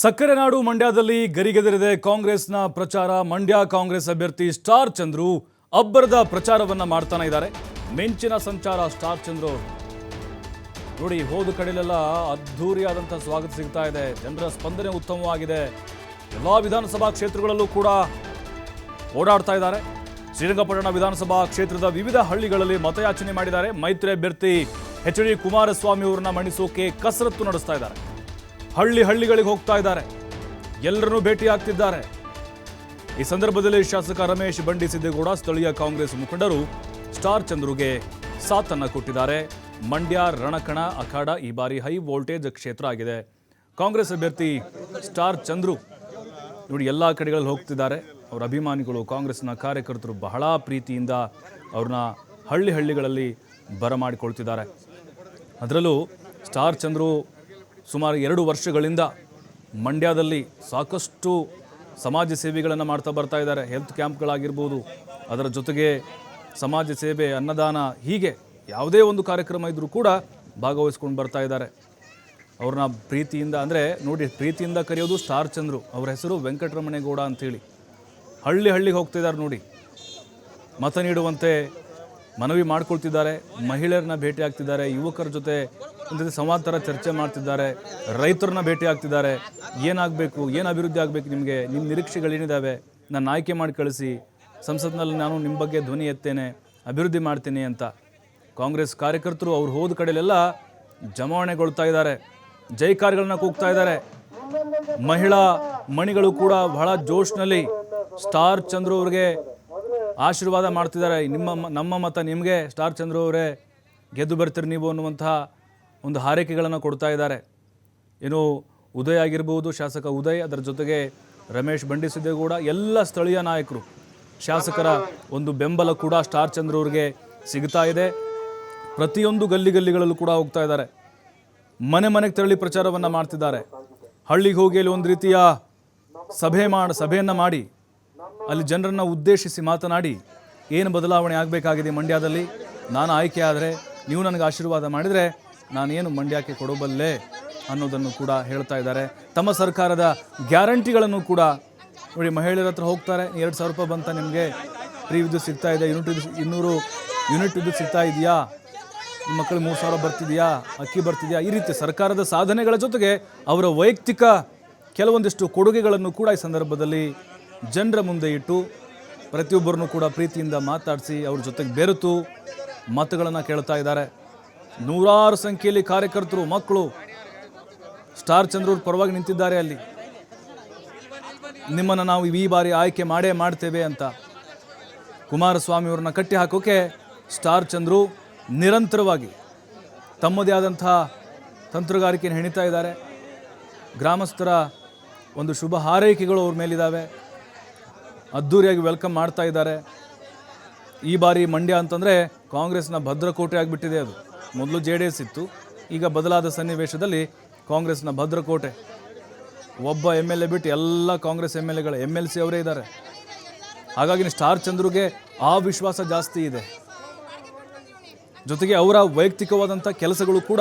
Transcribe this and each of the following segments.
ಸಕ್ಕರೆ ನಾಡು ಮಂಡ್ಯದಲ್ಲಿ ಗರಿಗೆದರಿದೆ ಕಾಂಗ್ರೆಸ್ನ ಪ್ರಚಾರ. ಮಂಡ್ಯ ಕಾಂಗ್ರೆಸ್ ಅಭ್ಯರ್ಥಿ ಸ್ಟಾರ್ ಚಂದ್ರು ಅಬ್ಬರದ ಪ್ರಚಾರವನ್ನ ಮಾಡ್ತಾನೆ ಇದ್ದಾರೆ. ಮಿಂಚಿನ ಸಂಚಾರ ಸ್ಟಾರ್ ಚಂದ್ರು ನೋಡಿ, ಹೋದ ಕಡೆಲೆಲ್ಲ ಅದ್ಧೂರಿಯಾದಂಥ ಸ್ವಾಗತ ಸಿಗ್ತಾ ಇದೆ. ಜನರ ಸ್ಪಂದನೆ ಉತ್ತಮವಾಗಿದೆ. ಎಲ್ಲ ವಿಧಾನಸಭಾ ಕ್ಷೇತ್ರಗಳಲ್ಲೂ ಕೂಡ ಓಡಾಡ್ತಾ ಇದ್ದಾರೆ. ಶ್ರೀರಂಗಪಟ್ಟಣ ವಿಧಾನಸಭಾ ಕ್ಷೇತ್ರದ ವಿವಿಧ ಹಳ್ಳಿಗಳಲ್ಲಿ ಮತಯಾಚನೆ ಮಾಡಿದ್ದಾರೆ. ಮೈತ್ರಿ ಅಭ್ಯರ್ಥಿ ಎಚ್ ಡಿ ಕುಮಾರಸ್ವಾಮಿ ಅವರನ್ನ ಮಣಿಸೋಕೆ ಕಸರತ್ತು ನಡೆಸ್ತಾ ಇದ್ದಾರೆ. ಹಳ್ಳಿ ಹಳ್ಳಿಗಳಿಗೆ ಹೋಗ್ತಾ ಇದ್ದಾರೆ. ಎಲ್ಲರನ್ನೂ ಭೇಟಿ ಆಗ್ತಿದ್ದಾರೆ ಈ ಸಂದರ್ಭದಲ್ಲಿ ಶಾಸಕ ರಮೇಶ್ ಬಂಡಿ ಸಿದ್ದೇಗೌಡ, ಸ್ಥಳೀಯ ಕಾಂಗ್ರೆಸ್ ಮುಖಂಡರು ಸ್ಟಾರ್ ಚಂದ್ರುಗೆ ಸಾಥನ್ನ ಕೊಟ್ಟಿದ್ದಾರೆ. ಮಂಡ್ಯ, ರಣಕಣ, ಅಖಾಡ ಈ ಬಾರಿ ಹೈ ವೋಲ್ಟೇಜ್ ಕ್ಷೇತ್ರ ಆಗಿದೆ. ಕಾಂಗ್ರೆಸ್ ಅಭ್ಯರ್ಥಿ ಸ್ಟಾರ್ ಚಂದ್ರು ನೋಡಿ ಎಲ್ಲ ಕಡೆಗಳಲ್ಲಿ ಹೋಗ್ತಿದ್ದಾರೆ. ಅವರ ಅಭಿಮಾನಿಗಳು ಕಾಂಗ್ರೆಸ್ನ ಕಾರ್ಯಕರ್ತರು ಬಹಳ ಪ್ರೀತಿಯಿಂದ ಅವ್ರನ್ನ ಹಳ್ಳಿ ಹಳ್ಳಿಗಳಲ್ಲಿ ಬರಮಾಡಿಕೊಳ್ತಿದ್ದಾರೆ. ಅದರಲ್ಲೂ ಸ್ಟಾರ್ ಚಂದ್ರು ಸುಮಾರು ಎರಡು ವರ್ಷಗಳಿಂದ ಮಂಡ್ಯದಲ್ಲಿ ಸಾಕಷ್ಟು ಸಮಾಜ ಸೇವೆಗಳನ್ನು ಮಾಡ್ತಾ ಬರ್ತಾ ಇದ್ದಾರೆ. ಹೆಲ್ತ್ ಕ್ಯಾಂಪ್ಗಳಾಗಿರ್ಬೋದು ಅದರ ಜೊತೆಗೆ ಸಮಾಜ ಸೇವೆ, ಅನ್ನದಾನ, ಹೀಗೆ ಯಾವುದೇ ಒಂದು ಕಾರ್ಯಕ್ರಮ ಇದ್ದರೂ ಕೂಡ ಭಾಗವಹಿಸ್ಕೊಂಡು ಬರ್ತಾ ಇದ್ದಾರೆ. ಅವ್ರನ್ನ ಪ್ರೀತಿಯಿಂದ ಅಂದರೆ ನೋಡಿ, ಪ್ರೀತಿಯಿಂದ ಕರೆಯೋದು ಸ್ಟಾರ್ ಚಂದ್ರು. ಅವ್ರ ಹೆಸರು ವೆಂಕಟರಮಣೇಗೌಡ ಅಂಥೇಳಿ ಹಳ್ಳಿ ಹಳ್ಳಿಗೆ ಹೋಗ್ತಿದ್ದಾರೆ ನೋಡಿ. ಮತ ನೀಡುವಂತೆ ಮನವಿ ಮಾಡ್ಕೊಳ್ತಿದ್ದಾರೆ. ಮಹಿಳೆಯರನ್ನ ಭೇಟಿ ಆಗ್ತಿದ್ದಾರೆ. ಯುವಕರ ಜೊತೆ ಒಂದು ಸಂವಾದ ಥರ ಚರ್ಚೆ ಮಾಡ್ತಿದ್ದಾರೆ. ರೈತರನ್ನ ಭೇಟಿ ಆಗ್ತಿದ್ದಾರೆ. ಏನಾಗಬೇಕು, ಏನು ಅಭಿವೃದ್ಧಿ ಆಗಬೇಕು ನಿಮಗೆ? ನಿಮ್ಮ ನಿರೀಕ್ಷೆಗಳೇನಿದ್ದಾವೆ ನಾನು ಆಯ್ಕೆ ಮಾಡಿ ಕಳಿಸಿ. ಸಂಸತ್ನಲ್ಲಿ ನಾನು ನಿಮ್ಮ ಬಗ್ಗೆ ಧ್ವನಿ ಎತ್ತೇನೆ, ಅಭಿವೃದ್ಧಿ ಮಾಡ್ತೀನಿ ಅಂತ. ಕಾಂಗ್ರೆಸ್ ಕಾರ್ಯಕರ್ತರು ಅವ್ರು ಹೋದ ಕಡೆಯಲ್ಲೆಲ್ಲ ಜಮಾವಣೆಗೊಳ್ತಾ ಇದ್ದಾರೆ. ಜೈಕಾರ್ಗಳನ್ನ ಕೂಗ್ತಾ ಇದ್ದಾರೆ. ಮಹಿಳಾ ಮಣಿಗಳು ಕೂಡ ಬಹಳ ಜೋಶ್ನಲ್ಲಿ ಸ್ಟಾರ್ ಚಂದ್ರು ಅವ್ರಿಗೆ ಆಶೀರ್ವಾದ ಮಾಡ್ತಿದ್ದಾರೆ. ನಿಮ್ಮ ನಮ್ಮ ಮತ ನಿಮಗೆ, ಸ್ಟಾರ್ ಚಂದ್ರು ಅವರೇ. ಗೆದ್ದು ಬರ್ತೀರಿ ನೀವು ಅನ್ನುವಂತಹ ಒಂದು ಹಾರೈಕೆಗಳನ್ನು ಕೊಡ್ತಾ ಇದ್ದಾರೆ. ಏನು ಉದಯ್ ಆಗಿರ್ಬೋದು, ಶಾಸಕ ಉದಯ್, ಅದರ ಜೊತೆಗೆ ರಮೇಶ್ ಬಂಡಿಸಿದ್ದೇಗೌಡ ಎಲ್ಲ ಸ್ಥಳೀಯ ನಾಯಕರು. ಶಾಸಕರ ಒಂದು ಬೆಂಬಲ ಕೂಡ ಸ್ಟಾರ್ ಚಂದ್ರ ಅವ್ರಿಗೆ ಸಿಗ್ತಾ ಇದೆ. ಪ್ರತಿಯೊಂದು ಗಲ್ಲಿ ಗಲ್ಲಿಗಳಲ್ಲೂ ಕೂಡ ಹೋಗ್ತಾ ಇದ್ದಾರೆ. ಮನೆ ಮನೆಗೆ ತೆರಳಿ ಪ್ರಚಾರವನ್ನು ಮಾಡ್ತಿದ್ದಾರೆ. ಹಳ್ಳಿಗೆ ಹೋಗಿ ಅಲ್ಲಿ ಒಂದು ರೀತಿಯ ಸಭೆ ಮಾಡಿ, ಸಭೆಯನ್ನು ಮಾಡಿ, ಅಲ್ಲಿ ಜನರನ್ನು ಉದ್ದೇಶಿಸಿ ಮಾತನಾಡಿ ಏನು ಬದಲಾವಣೆ ಆಗಬೇಕಾಗಿದೆ ಮಂಡ್ಯದಲ್ಲಿ. ನಾನು ಆಯ್ಕೆ ಆದರೆ ನೀವು ನನಗೆ ಆಶೀರ್ವಾದ ಮಾಡಿದರೆ ನಾನೇನು ಮಂಡ್ಯಕ್ಕೆ ಕೊಡಬಲ್ಲೆ ಅನ್ನೋದನ್ನು ಕೂಡ ಹೇಳ್ತಾ ಇದ್ದಾರೆ. ತಮ್ಮ ಸರ್ಕಾರದ ಗ್ಯಾರಂಟಿಗಳನ್ನು ಕೂಡ ನೋಡಿ ಮಹಿಳೆಯರ ಹತ್ರ ಹೋಗ್ತಾರೆ. ಎರಡು ಸಾವಿರ ರೂಪಾಯಿ ಬಂತ ನಿಮಗೆ? ಫ್ರೀ ವಿದ್ಯುತ್ ಸಿಗ್ತಾ ಇದೆ. ಯೂನಿಟ್ ವಿದ್ಯುತ್ ಇನ್ನೂರು ಯೂನಿಟ್ ವಿದ್ಯುತ್ ಸಿಗ್ತಾ ಇದೆಯಾ? ನಿಮ್ಮ ಮಕ್ಕಳಿಗೆ ಮೂರು ಸಾವಿರ ಬರ್ತಿದೆಯಾ? ಅಕ್ಕಿ ಬರ್ತಿದೆಯಾ? ಈ ರೀತಿ ಸರ್ಕಾರದ ಸಾಧನೆಗಳ ಜೊತೆಗೆ ಅವರ ವೈಯಕ್ತಿಕ ಕೆಲವೊಂದಿಷ್ಟು ಕೊಡುಗೆಗಳನ್ನು ಕೂಡ ಈ ಸಂದರ್ಭದಲ್ಲಿ ಜನರ ಮುಂದೆ ಇಟ್ಟು ಪ್ರತಿಯೊಬ್ಬರನ್ನು ಕೂಡ ಪ್ರೀತಿಯಿಂದ ಮಾತಾಡಿಸಿ ಅವ್ರ ಜೊತೆಗೆ ಬೆರೆತು ಮಾತುಗಳನ್ನು ಕೇಳ್ತಾ ಇದ್ದಾರೆ. ನೂರಾರು ಸಂಖ್ಯೆಯಲ್ಲಿ ಕಾರ್ಯಕರ್ತರು, ಮಕ್ಕಳು ಸ್ಟಾರ್ ಚಂದ್ರೂರ್ ಪರವಾಗಿ ನಿಂತಿದ್ದಾರೆ ಅಲ್ಲಿ. ನಿಮ್ಮನ್ನು ನಾವು ಈ ಬಾರಿ ಆಯ್ಕೆ ಮಾಡೇ ಮಾಡ್ತೇವೆ ಅಂತ ಕುಮಾರಸ್ವಾಮಿ ಅವ್ರನ್ನ ಕಟ್ಟಿ ಹಾಕೋಕೆ ಸ್ಟಾರ್ ಚಂದ್ರು ನಿರಂತರವಾಗಿ ತಮ್ಮದೇ ಆದಂತಹ ತಂತ್ರಗಾರಿಕೆಯನ್ನು ಹೆಣಿತಾ ಇದ್ದಾರೆ. ಗ್ರಾಮಸ್ಥರ ಒಂದು ಶುಭ ಹಾರೈಕೆಗಳು ಅವ್ರ ಮೇಲಿದ್ದಾವೆ ಅದ್ಧೂರಿಯಾಗಿ ವೆಲ್ಕಮ್ ಮಾಡ್ತಾ ಇದ್ದಾರೆ. ಈ ಬಾರಿ ಮಂಡ್ಯ ಅಂತಂದರೆ ಕಾಂಗ್ರೆಸ್ನ ಭದ್ರಕೋಟೆ ಆಗಿಬಿಟ್ಟಿದೆ ಅದು. ಮೊದಲು ಜೆ ಡಿ ಎಸ್ ಇತ್ತು. ಈಗ ಬದಲಾದ ಸನ್ನಿವೇಶದಲ್ಲಿ ಕಾಂಗ್ರೆಸ್ನ ಭದ್ರಕೋಟೆ. ಒಬ್ಬ ಎಂ ಎಲ್ ಎ ಬಿಟ್ಟು ಎಲ್ಲ ಕಾಂಗ್ರೆಸ್ ಎಂ ಎಲ್ ಎಗಳು ಎಂ ಎಲ್ ಸಿ ಅವರೇ ಇದ್ದಾರೆ. ಹಾಗಾಗಿ ಸ್ಟಾರ್ ಚಂದ್ರುಗೆ ಆ ವಿಶ್ವಾಸ ಜಾಸ್ತಿ ಇದೆ. ಜೊತೆಗೆ ಅವರ ವೈಯಕ್ತಿಕವಾದಂಥ ಕೆಲಸಗಳು ಕೂಡ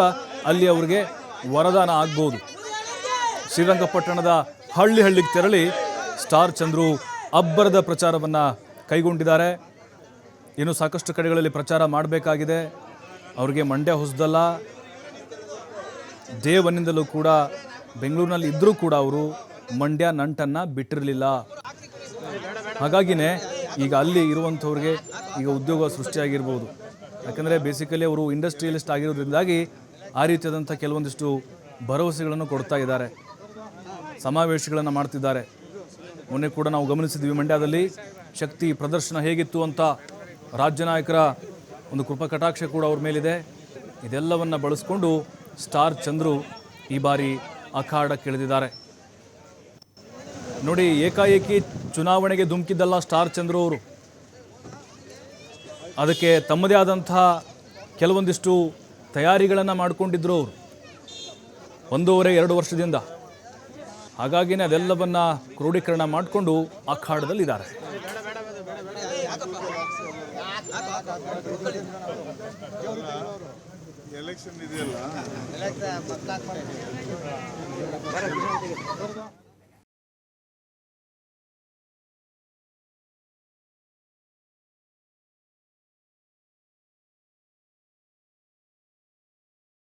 ಅಲ್ಲಿ ಅವರಿಗೆ ವರದಾನ ಆಗ್ಬೋದು. ಶ್ರೀರಂಗಪಟ್ಟಣದ ಹಳ್ಳಿ ಹಳ್ಳಿಗೆ ತೆರಳಿ ಸ್ಟಾರ್ ಚಂದ್ರು ಅಬ್ಬರದ ಪ್ರಚಾರವನ್ನು ಕೈಗೊಂಡಿದ್ದಾರೆ. ಇನ್ನು ಸಾಕಷ್ಟು ಕಡೆಗಳಲ್ಲಿ ಪ್ರಚಾರ ಮಾಡಬೇಕಾಗಿದೆ. ಅವರಿಗೆ ಮಂಡ್ಯ ಹೊಸದಲ್ಲ, ದೇವನಿಂದಲೂ ಕೂಡ, ಬೆಂಗಳೂರಿನಲ್ಲಿ ಇದ್ದರೂ ಕೂಡ ಅವರು ಮಂಡ್ಯ ನಂಟನ್ನು ಬಿಟ್ಟಿರಲಿಲ್ಲ. ಹಾಗಾಗಿನೇ ಈಗ ಅಲ್ಲಿ ಇರುವಂಥವ್ರಿಗೆ ಈಗ ಉದ್ಯೋಗ ಸೃಷ್ಟಿಯಾಗಿರ್ಬೋದು. ಯಾಕಂದರೆ ಬೇಸಿಕಲಿ ಅವರು ಇಂಡಸ್ಟ್ರಿಯಲಿಸ್ಟ್ ಆಗಿರೋದ್ರಿಂದಾಗಿ ಆ ರೀತಿಯಾದಂಥ ಕೆಲವೊಂದಿಷ್ಟು ಭರವಸೆಗಳನ್ನು ಕೊಡ್ತಾ ಇದ್ದಾರೆ. ಸಮಾವೇಶಗಳನ್ನು ಮಾಡ್ತಿದ್ದಾರೆ. ಮೊನ್ನೆ ಕೂಡ ನಾವು ಗಮನಿಸಿದ್ವಿ ಮಂಡ್ಯದಲ್ಲಿ, ಶಕ್ತಿ ಪ್ರದರ್ಶನ ಹೇಗಿತ್ತು ಅಂತ ರಾಜ್ಯ ನಾಯಕರ ಒಂದು ಕೃಪಾ ಕಟಾಕ್ಷ ಕೂಡ ಅವ್ರ ಮೇಲಿದೆ. ಇದೆಲ್ಲವನ್ನು ಬಳಸ್ಕೊಂಡು ಸ್ಟಾರ್ ಚಂದ್ರು ಈ ಬಾರಿ ಅಖಾಡಕ್ಕಿಳಿದಿದ್ದಾರೆ ನೋಡಿ, ಏಕಾಏಕಿ ಚುನಾವಣೆಗೆ ಧುಮುಕಿದ್ದಲ್ಲ ಸ್ಟಾರ್ ಚಂದ್ರು ಅವರು. ಅದಕ್ಕೆ ತಮ್ಮದೇ ಆದಂಥ ಕೆಲವೊಂದಿಷ್ಟು ತಯಾರಿಗಳನ್ನು ಮಾಡಿಕೊಂಡಿದ್ರು ಅವರು. ಒಂದೂವರೆ, ಎರಡು ವರ್ಷದಿಂದ. ಹಾಗಾಗಿನೇ ಅದೆಲ್ಲವನ್ನು ಕ್ರೋಢೀಕರಣ ಮಾಡಿಕೊಂಡು ಅಖಾಡದಲ್ಲಿದ್ದಾರೆ. ಎಲೆಕ್ಷನ್ ಇದೆಯಲ್ಲ? ಎಲೆಕ್ಷನ್ ಪಕ್ಕ